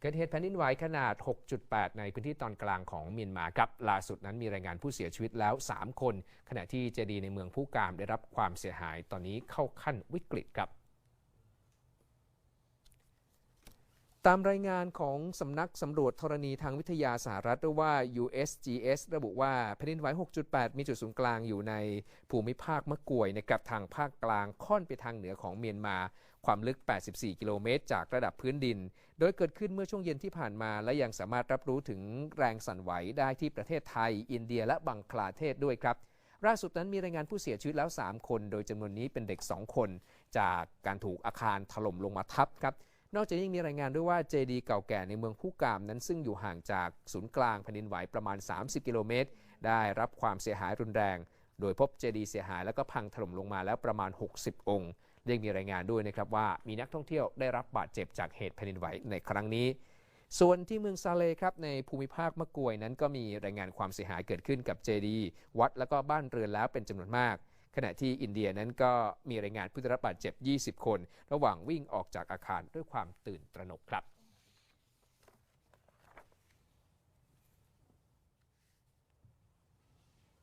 เกิดเหตุแผ่นดินไหวขนาด 6.8 ในพื้นที่ตอนกลางของเมียนมาครับ ล่าสุดนั้นมีรายงานผู้เสียชีวิตแล้ว 3 คน ขณะที่เจดีย์ในเมืองผู้กามได้รับความเสียหาย ตอนนี้เข้าขั้นวิกฤตครับ ตามรายงานของสำนักสำรวจธรณีทางวิทยาสหรัฐหรือว่า USGS ระบุว่าแผ่นดินไหว 6.8 มีจุดศูนย์กลางอยู่ในภูมิภาคมะกวยนะครับทางภาคกลางค่อนไปทางเหนือของเมียนมา ความลึก 84 กิโลเมตร จากระดับพื้นดิน โดยเกิดขึ้นเมื่อช่วงเย็นที่ผ่านมา และยังสามารถรับรู้ถึงแรงสั่นไหวได้ที่ประเทศไทย อินเดียและบังคลาเทศด้วยครับล่าสุดนั้นมีรายงานผู้เสียชีวิตแล้ว 3 คน โดยจำนวนนี้เป็นเด็ก 2 คน จากการถูกอาคารถล่มลงมาทับครับ นอกจากนี้ยังมีรายงานด้วยว่าเจดีเก่าแก่ในเมืองผู้กามนั้นซึ่งอยู่ห่างจากศูนย์กลางแผ่นดินไหวประมาณ 30 กิโลเมตร ได้รับความเสียหายรุนแรง โดยพบเจดีเสียหายแล้วก็พังถล่มลงมาแล้วประมาณ 60 องค์เรียมีรายงานด้วยนะครับว่ามีนักท่องเที่ยวได้รับบาดเจ็บจากเหตุแผ่นดินไหวในครั้งนี้ ส่วนที่เมืองซาเลครับในภูมิภาคมะกวยนั้นก็มีรายงานความเสียหายเกิดขึ้นกับเจดี วัดแล้วก็บ้านเรือนแล้วเป็นจำนวนมาก ขณะที่อินเดียนั้นก็มีรายงานผู้ได้รับบาดเจ็บ 20 คน ระหว่างวิ่งออกจากอาคารด้วยความตื่นตระหนกครับ